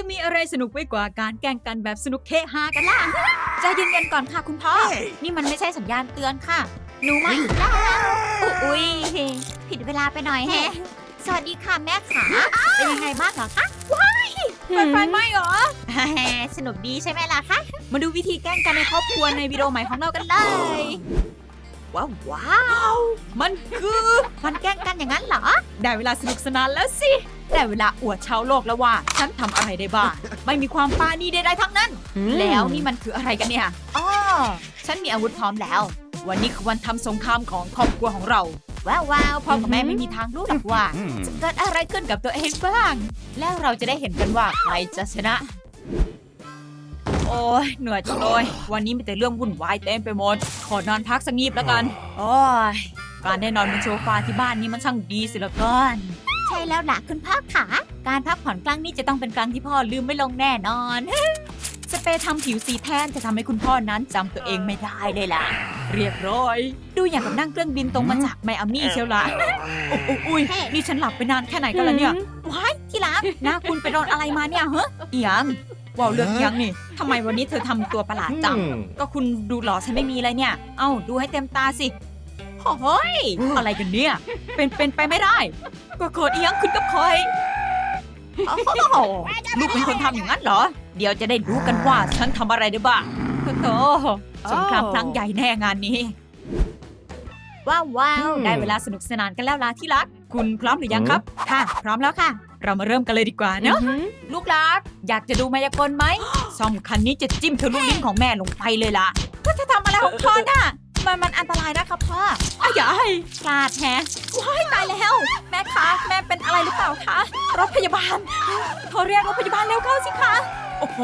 จะมีอะไรสนุกไปกว่าการแกล้งกันแบบสนุกเฮฮากันล่ะใจเย็นๆก่อนค่ะคุณพ่อ นี่มันไม่ใช่สัญญาณเตือนค่ะ หนูมาอีกแล้วอุ๊ยผิดเวลาไปหน่อยแฮะสวัสดีค่ะแม่ขาเป็นยังไงบ้างเหรอคะ ว้ายไฟไฟไหม้เหรอ สนุกดีใช่ไหมล่ะคะ มาดูวิธีแกล้งกันในครอบครัวในวิดีโอใหม่ของเรากันเลย ว้าวว้าว มันคือ มันแกล้งกันอย่างนั้นเหรอ ได้เวลาสนุกสนานแล้วสิ ได้เวลาอวดชาวโลกแล้วว่า ฉันทำอะไรได้บ้าง ไม่มีความปราณีใดๆทั้งนั้น แล้วนี่มันคืออะไรกันเนี่ยอ๋อฉันมีอาวุธพร้อมแล้ว วันนี้คือวันทำสงครามของครอบครัวของเรา ว้าวว้าวพ่อกับแม่ไม่มีทางรู้หรอกว่า จะเกิดอะไรขึ้นกับตัวเองบ้าง แล้วเราจะได้เห็นกันว่าใครจะชนะ โอ้ยเหนื่อยจังเลยวันนี้มีแต่เรื่องวุ่นวายเต็มไปหมด ขอนอนพักสักงีบแล้วกัน โอ้ย การได้นอนบนโซฟาที่บ้านนี้มันช่างดีสิละก่อน ใช่แล้วล่ะคุณพ่อขาการพักผ่อนครั้งนี้จะต้องเป็นครั้งที่พ่อลืมไม่ลงแน่นอน สเปรย์ทำผิวสีแทนจะทำให้คุณพ่อนั้นจำตัวเองไม่ได้เลยล่ะ เรียบร้อย ดูอย่างกับนั่งเครื่องบินตรงมาจากไมอามี่เชียวละโอ้โอ้อุ้ยนี่ฉันหลับไปนานแค่ไหนกันแล้วเนี่ยว้ายที่รักหน้าคุณไปโดนอะไรมาเนี่ยเฮ้เอียงว่าวเรื่องเอียงนี่ทำไมวันนี้เธอทำตัวประหลาดจังก็คุณดูหล่อฉันไม่มีอะไรเนี่ย เอ้าดูให้เต็มตาสิ โอ้ยอะไรกันเนี่ย เป็นเป็นไปไม่ได้ก็เกิดเอียงขึ้นกับคอยโอ้โหลูกเป็นคนทำอย่างนั้นเหรอ เดี๋ยวจะได้รู้กันว่าฉันทำอะไรได้บ้างโอ้โหสงครามครั้งใหญ่แน่งานนี้ ว้าวว้าวอืมได้เวลาสนุกสนานกันแล้วล่ะที่รัก คุณพร้อมหรือยังครับ ค่ะ พร้อมแล้วค่ะ เรามาเริ่มกันเลยดีกว่าเนอะลูกรัก อยากจะดูมายากลไหมซ่อมคันนี้จะจิ้มทะลุลิ้นของแม่ลงไปเลยล่ะก็จะทำอะไรของพ่อน่ะ มันมันอันตรายนะครับพ่ออ้ายยายพลาดแฮะว้ายตายแล้ว แม่คะแม่เป็นอะไรหรือเปล่าคะ รถพยาบาลโทรเรียกรถพยาบาลเร็วเข้าสิคะ โอ้โห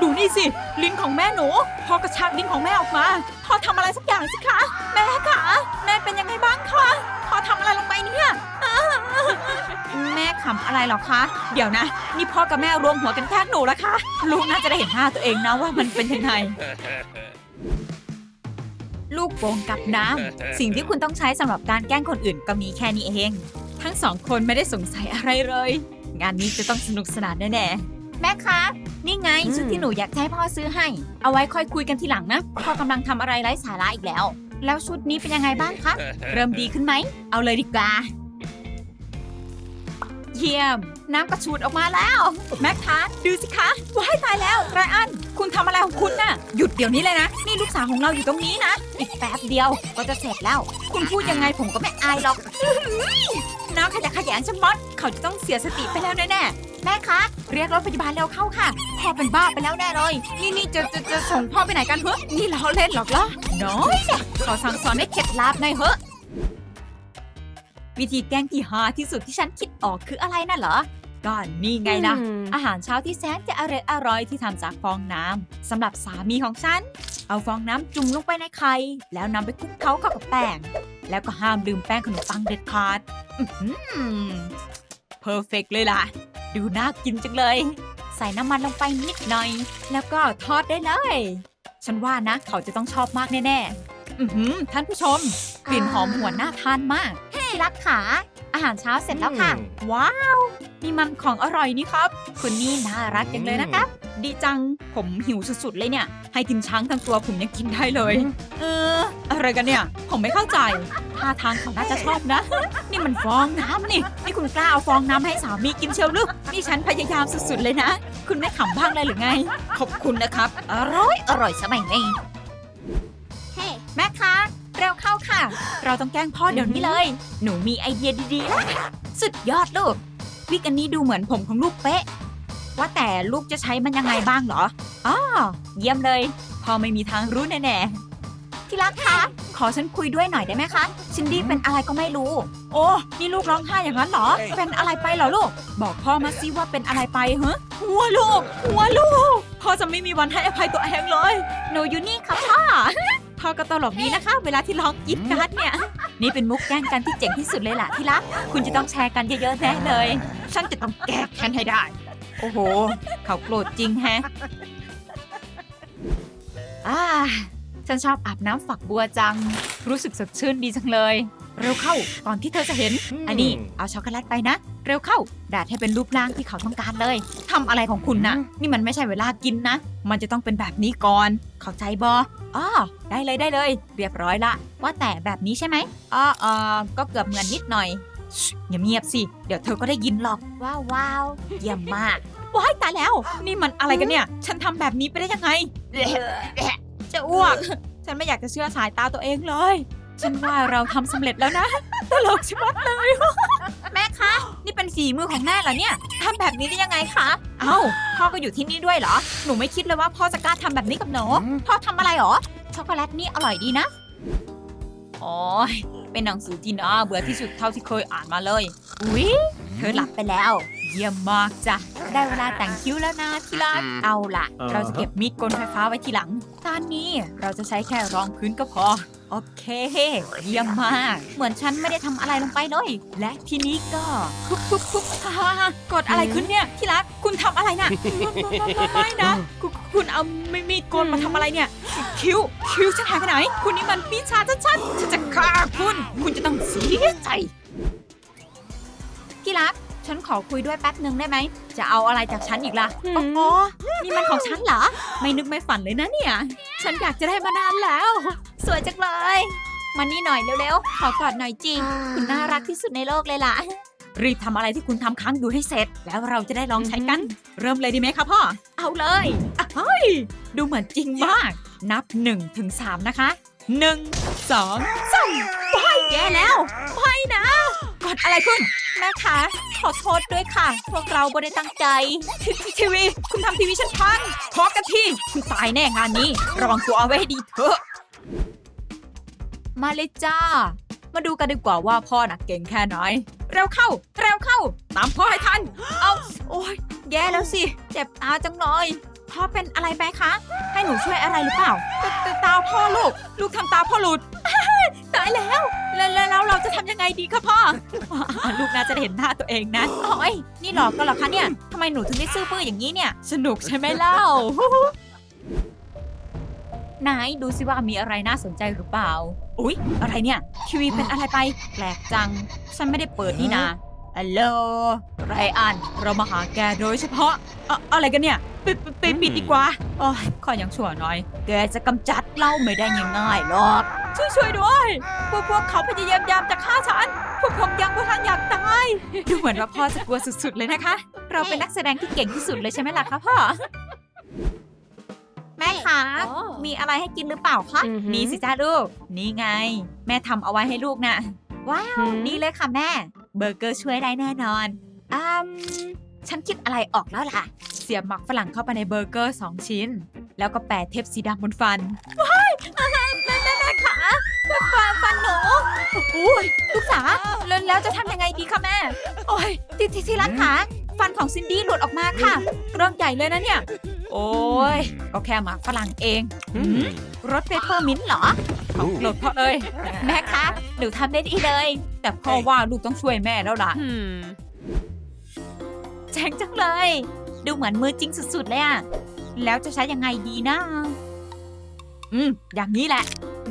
ดูนี่สิ ลิ้นของแม่หนูพ่อกระชากลิ้นของแม่ออกมาพ่อทำอะไรสักอย่างสิคะ แม่คะแม่เป็นยังไงบ้างคะพ่อทำอะไรลงไปเนี่ยแม่ขำอะไรหรอคะ เดี๋ยวนะ นี่พ่อกับแม่รวมหัวกันแกล้งหนูแล้วคะ ลูกน่าจะได้เห็นหน้าตัวเองนะว่ามันเป็นยังไง ลูกโป่งกับน้ำ สิ่งที่คุณต้องใช้สำหรับการแกล้งคนอื่นก็มีแค่นี้เอง ทั้งสองคนไม่ได้สงสัยอะไรเลย งานนี้จะต้องสนุกสนานแน่ๆแม่คะ นี่ไงอืมชุดที่หนูอยากจะให้พ่อซื้อให้ เอาไว้ค่อยคุยกันทีหลังนะ พ่อกำลังทำอะไรไร้สาระอีกแล้ว แล้วชุดนี้เป็นยังไงบ้างคะ เริ่มดีขึ้นไหม เอาเลยดีกว่า เยี่ยม น้ำกระชูดออกมาแล้ว แม็กคะดูสิคะว้ายตายแล้วไรอัน คุณทำอะไรของคุณน่ะ หยุดเดี๋ยวนี้เลยนะ นี่ลูกสาวของเราอยู่ตรงนี้นะ อีกแป๊บเดียวก็จะเสร็จแล้ว คุณพูดยังไงผมก็ไม่อายหรอกน้ำขยะขยงชะมดเขาจะต้องเสียสติไปแล้วแน่ๆแม่คะ เรียกรถพยาบาลเร็วเข้าค่ะพ่อเป็นบ้าไปแล้วแน่เลย นี่นี่จะจะจะส่งพ่อไปไหนกันเหรอนี่เราเล่นหรอกเหรอน้อยเนี่ยขอสั่งสอนให้เข็ดลาบหน่อยเหอะ วิธีแกล้งที่ฮาที่สุดที่ฉันคิดออกคืออะไรน่ะเหรอก็นี่ไงล่ะ อาหารเช้าที่แสนจะอร่อยอร่อยที่ทำจากฟองน้ำสำหรับสามีของฉัน เอาฟองน้ำจุ่มลงไปในไข่แล้วนำไปคลุกเคล้าเข้ากับแป้ง แล้วก็ห้ามลืมแป้งขนมปังเด็ดขาดเพอร์เฟกเลยล่ะ ดูน่ากินจังเลย ใส่น้ำมันลงไปนิดหน่อย แล้วก็ทอดได้เลย ฉันว่านะเขาจะต้องชอบมากแน่ๆอือหือท่านผู้ชมกลิ่นหอมหวนน่าทานมาก ที่รักขา อาหารเช้าเสร็จแล้วค่ะอืมว้าวนี่มันของอร่อยนี่ครับ คุณนี่น่ารักจังเลยนะครับดีจังผมหิวสุดๆเลยเนี่ย ให้กินช้างทั้งตัวผมยังกินได้เลย เออ อะไรกันเนี่ย ผมไม่เข้าใจท่าทางเขาน่าจะชอบนะ นี่มันฟองน้ำนี่นี่คุณกล้าเอาฟองน้ำให้สามีกินเชียวหรือนี่ฉันพยายามสุดๆเลยนะ คุณไม่ขำบ้างเลยหรือไง ขอบคุณนะครับ อร่อยอร่อยสมัยนี้เฮ้แม่คะ เร็วเข้าค่ะ เราต้องแกล้งพ่อเดี๋ยวนี้เลย หนูมีไอเดียดีๆแล้วสุดยอดลูก วิกอันนี้ดูเหมือนผมของลูกเป๊ะ ว่าแต่ลูกจะใช้มันยังไงบ้างเหรออ๋อเยี่ยมเลย พ่อไม่มีทางรู้แน่ๆที่รักคะขอฉันคุยด้วยหน่อยได้ไหมคะ ชินดี้เป็นอะไรก็ไม่รู้ โอ้นี่ลูกร้องไห้อย่างนั้นเหรอ เป็นอะไรไปเหรอลูก บอกพ่อมาสิว่าเป็นอะไรไปเหรอหัวลูก หัวลูก พ่อจะไม่มีวันให้อภัยตัวเองเลย หนูอยู่นี่ค่ะพ่อพ่ อก็ตลกดีนะคะ เวลาที่ร้องกรีดการ์ดเนี่ย นี่เป็นมุกแกล้งกันที่เจ๋งที่สุดเลยล่ะที่รัก คุณจะต้องแชร์กันเยอะๆแน่เลย ฉันจะต้องแก้แค้นให้ได้ โอ้โห เขาโกรธจริงแฮะอ่าฉันชอบอาบน้ำฝักบัวจัง รู้สึกสดชื่นดีจังเลย เร็วเข้าก่อนที่เธอจะเห็น อันนี้เอาช็อกโกแลตไปนะ เร็วเข้าดาดให้เป็นรูปร่างที่เขาต้องการเลยทำอะไรของคุณนะ นี่มันไม่ใช่เวลากินนะ มันจะต้องเป็นแบบนี้ก่อน เข้าใจบออ๋อได้เลยได้เลย เรียบร้อยละ ว่าแต่แบบนี้ใช่ไหมอ๋อเออก็เกือบเหมือนนิดหน่อยชิเงียบๆสิ เดี๋ยวเธอก็ได้ยินหรอก ว้าวว้าวเยี่ยมมาก ว้ายตายแล้ว นี่มันอะไรกันเนี่ย ฉันทำแบบนี้ไปได้ยังไง จะอ้วก ฉันไม่อยากจะเชื่อสายตาตัวเองเลย ฉันว่าเราทำสำเร็จแล้วนะตลกชิบะเลยแม่คะ นี่เป็นฝีมือของแม่เหรอเนี่ยทำแบบนี้ได้ยังไงคะ เอ้า พ่อก็อยู่ที่นี่ด้วยเหรอ หนูไม่คิดเลยว่าพ่อจะกล้าทำแบบนี้กับหนูพ่อทำอะไรหรอ ช็อกโกแลตนี่อร่อยดีนะโอ้ยเป็นหนังสือที่น่าเบื่อที่สุดเท่าที่เคยอ่านมาเลย อุ๊ย เธอหลับไปแล้ว เยี่ยมมากจ้ะ ได้เวลาแต่งคิ้วแล้วนะที่รัก เอาล่ะอ่าฮะเราจะเก็บมีดกลไฟฟ้าไว้ทีหลัง ตอนนี้เราจะใช้แค่รองพื้นก็พอ โอเค เยี่ยมมาก เหมือนฉันไม่ได้ทำอะไรลงไปเลย และทีนี้ก็ทุบทุบทุบฮ่าฮ่าฮ่ากดอะไรขึ้นเนี่ย ที่รัก คุณทำอะไรน่ะไม่นะคุณคุณเอาไม่มีดโกนมาทำอะไรเนี่ย คิ้ว คิ้วฉันหายไปไหน คุณนี่มันปีชาชัดๆฉันจะฆ่าคุณ คุณจะต้องเสียใจ ที่รัก ฉันขอคุยด้วยแป๊บหนึ่งได้ไหม จะเอาอะไรจากฉันอีกล่ะ โอ้โหนี่มันของฉันเหรอ ไม่นึกไม่ฝันเลยนะเนี่ย ฉันอยากจะได้มานานแล้ว สวยจังเลย มานี่หน่อยเร็วๆ ขอกอดหน่อยจริงคุณน่ารักที่สุดในโลกเลยล่ะ รีบทำอะไรที่คุณทำค้างอยู่ให้เสร็จ แล้วเราจะได้ลองใช้กัน เริ่มเลยดีไหมคะพ่อ เอาเลยอะเฮ้ย ดูเหมือนจริงมาก นับ1ถึง3นะคะ 1 2 3ว้ายแย่แล้วไม่นะกดอะไรคุณแม่คะขอโทษด้วยค่ะ พวกเราไม่ได้ตั้งใจทททีวีคุณทำทีวีฉันพังพอกันทีคุณตายแน่งานนี้ระวังตัวเอาไว้ให้ดีเถอะ มาเลยจ้า มาดูกันดีกว่าว่าพ่อน่ะเก่งแค่ไหนเร็วเข้า เร็วเข้า ตามพ่อให้ทัน เอาโอ้ยแย่แล้วสิ เจ็บตาจังเลยพ่อเป็นอะไรไปคะ ให้หนูช่วยอะไรหรือเปล่าตตาพ่อลูก ลูกทำตาพ่อหลุดตายแล้ว แล้วเราจะทำยังไงดีคะพ่อ ลูกน่าจะเห็นหน้าตัวเองนะโอ้ยนี่หลอกกันหรอคะเนี่ยทำไมหนูถึงได้ซื่อบื้ออย่างนี้เนี่ย สนุกใช่ไหมเล่า ไหนดูสิว่ามีอะไรน่าสนใจหรือเปล่า อุ๊ย อะไรเนี่ย ทีวีเป็นอะไรไป แปลกจัง ฉันไม่ได้เปิดนี่นาฮัลโหลไรอัน เรามาหาแกโดยเฉพาะอะอะไรกันเนี่ยปิดปิดปิดปิดดีกว่าโอ้ยขอยังชั่วหน่อย แกจะกำจัดเราไม่ได้ง่ายๆหรอก ช่วยช่วยด้วย พวกพวกเขาพยายามยามจะฆ่าฉัน พวกผมยังไม่ทันอยากตาย ดูเหมือนว่าพ่อจะกลัวสุดๆเลยนะคะ เราเป็นนักแสดงที่เก่งที่สุดเลยใช่ไหมล่ะคะพ่อแม่คะมีอะไรให้กินหรือเปล่าคะอือหือ มีสิจ้าลูก นี่ไง แม่ทำเอาไว้ให้ลูกนะ่ะว้าว นี่เลยค่ะแม่ เบอร์เกอร์ช่วยได้แน่นอนอืมฉันคิดอะไรออกแล้วล่ะ เสียบหมักฝรั่งเข้าไปในเบอร์เกอร์2ชิ้น แล้วก็แปะเทปสีดำบนฟัน ว้ายแม่แม่แม่แม่ขาฟันฟันหนูอุ้ยลูกสาวแล้วแล้วจะทำยังไงดีคะแม่ โอ้ยที่ที่ที่รักขาฟันของซินดี้หลุดออกมาค่ะเรื่องใหญ่เลยนะเนี่ย โอ้ย ก็แค่หมากฝรั่งเองหืมรสเปเปอร์มินต์เหรอของโปรดพ่อเลย แม่คะหนูทำได้ดีเลย แต่พ่อว่าลูกต้องช่วยแม่แล้วล่ะ Hmm. แจ๋งจังเลย ดูเหมือนมือจริงสุดๆเลยอะแล้วจะใช้ยังไงดีนะ อืม อย่างนี้แหละ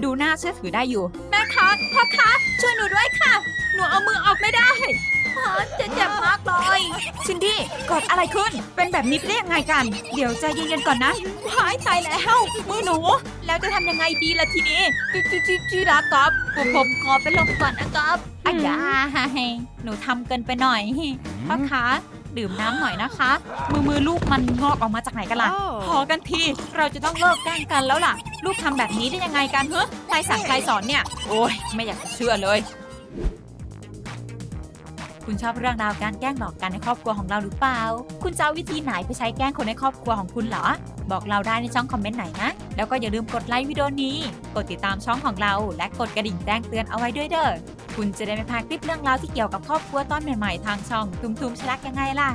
ดูน่าเชื่อถือได้อยู่ แม่คะพ่อคะช่วยหนูด้วยค่ะ หนูเอามือออกไม่ได้อ๋อเจ็บเจ็บมากเลยซินดี้เกิดอะไรขึ้น เป็นแบบนี้ไปได้ยังไงกัน เดี๋ยวใจเย็นๆก่อนนะหายตายแล้วมือหนู แล้วจะทำยังไงดีล่ะทีนี้จีจีจีจีรักกับผมผมขอไปลงก่อนนะครับอายาหนูทำเกินไปหน่อยพ่อคะดื่มน้ำหน่อยนะคะ มือมือลูกมันงอกออกมาจากไหนกันล่ะ พอกันที เราจะต้องเลิกแกล้งกันแล้วล่ะ ลูกทำแบบนี้ได้ยังไงกันเฮ้ใครสั่งใครสอนเนี่ย โอ้ยไม่อยากจะเชื่อเลย คุณชอบเรื่องราวการแกล้งหลอกกันในครอบครัวของเราหรือเปล่า คุณจะเอาวิธีไหนไปใช้แกล้งคนในครอบครัวของคุณเหรอ บอกเราได้ในช่องคอมเมนต์ไหนนะ แล้วก็อย่าลืมกดไลค์วิดีโอนี้ กดติดตามช่องของเรา และกดกระดิ่งแจ้งเตือนเอาไว้ด้วยเด้อ คุณจะได้ไม่พลาดคลิปเรื่องราวที่เกี่ยวกับครอบครัวตอนใหม่ๆทางช่อง ทุมๆชลักยังไงล่ะ